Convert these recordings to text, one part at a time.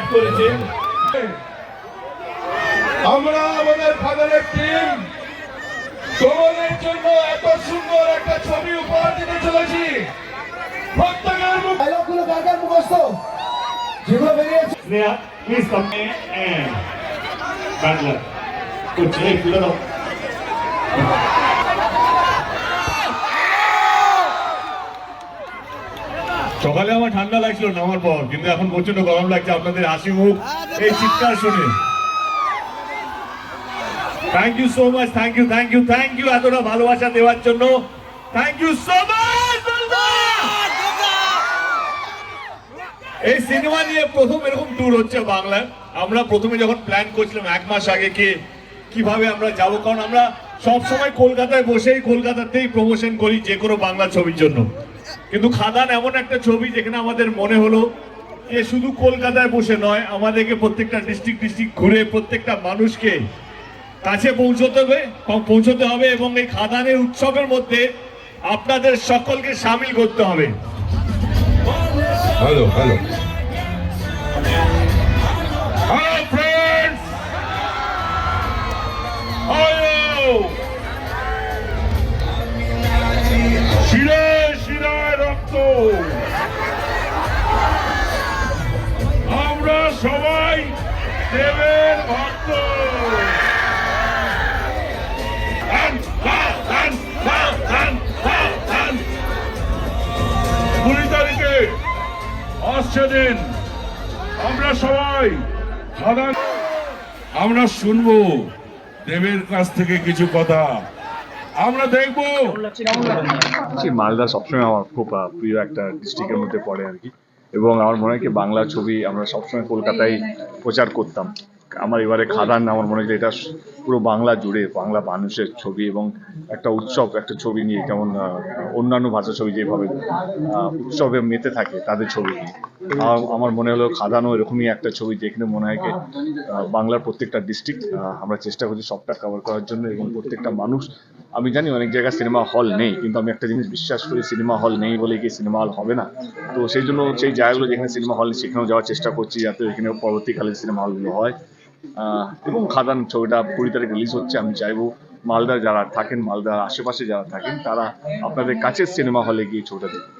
পাঠ করেছে। আমরা আমাদের ফাদারের টিম তোমাদের জন্য এত সুন্দর একটা ছবি উপহার দিতে চলেছি। প্রত্যেকের মুখ ডায়লগগুলো কার কার মুখস্থ যেগুলো বেরিয়েছে স্নেহা প্লিজ কাম বাংলা করছে এই তুলে দাও সকালে আমার ঠান্ডা লাগছিল নামার পর, কিন্তু এখন প্রচণ্ড গরম লাগছে, আপনাদের হাসি মুখ, এই চিৎকার শুনে। Thank you so much thank you thank you thank you এতটা ভালোবাসা দেওয়ার জন্য। থ্যাংক ইউ সো মাচ এই সিনেমা নিয়ে প্রথম এরকম ট্যুর হচ্ছে বাংলায়। আমরা প্রথমে যখন প্ল্যান করছিলাম এক মাস আগে কি কীভাবে আমরা যাব, কারণ আমরা সব সময় কলকাতায় বসেই কলকাতাতেই প্রমোশন করি যে কোনো বাংলা ছবির জন্য। কিন্তু খাদান এমন একটা ছবি যেখানে আমাদের মনে হলো যে শুধু কলকাতায় বসে নয় আমাদেরকে প্রত্যেকটা ডিস্ট্রিক্ট ডিস্ট্রিক্ট ঘুরে প্রত্যেকটা মানুষকে কাছে পৌঁছতে হবে পৌঁছতে হবে এবং এই খাদানের উৎসবের মধ্যে আপনাদের সকলকে সামিল করতে হবে। হ্যালো হ্যালো আসছে দিন। আমরা সবাই আমরা শুনব দেবের কাছ থেকে কিছু কথা। আমরা দেখব। মালদা সবসময় আমার খুব প্রিয় একটা ডিস্ট্রিক্টের মধ্যে পড়ে আর কি। এবং আমার মনে হয় কি বাংলা ছবি আমরা সবসময় কলকাতায় প্রচার করতাম। আমার এবারে খাদান, আমার মনে হয় এটা পুরো বাংলা জুড়ে, বাংলা মানুষের ছবি এবং একটা উৎসব, একটা ছবি নিয়ে, যেমন অন্যান্য ভাষা ছবি যেভাবে উৎসবে মেতে থাকে তাদের ছবি নিয়ে। আমার মনে হলো খাদানও এরকমই একটা ছবি যেখানে মনে হয় কি বাংলার প্রত্যেকটা ডিস্ট্রিক্ট আমরা চেষ্টা করছি সবটা কভার করার জন্য এবং প্রত্যেকটা মানুষ, আমি জানি অনেক জায়গায় সিনেমা হল নেই, কিন্তু আমি একটা জিনিস বিশ্বাস করি সিনেমা হল নেই বলে কি সিনেমা হল হবে না। তো সেই জন্য সেই জায়গাগুলো যেখানে সিনেমা হল সেখানেও যাওয়ার চেষ্টা করছি যাতে এখানে পরবর্তীকালে সিনেমা হলগুলো হয়। এবং খাদান ছবিটা কুড়ি তারিখ রিলিজ হচ্ছে, আমি চাইব মালদা যারা থাকেন, মালদার আশেপাশে যারা থাকেন, তারা আপনাদের কাছের সিনেমা হলে গিয়ে ছবিটা দেখুন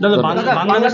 দাদা তুলবেন বাংলাদেশ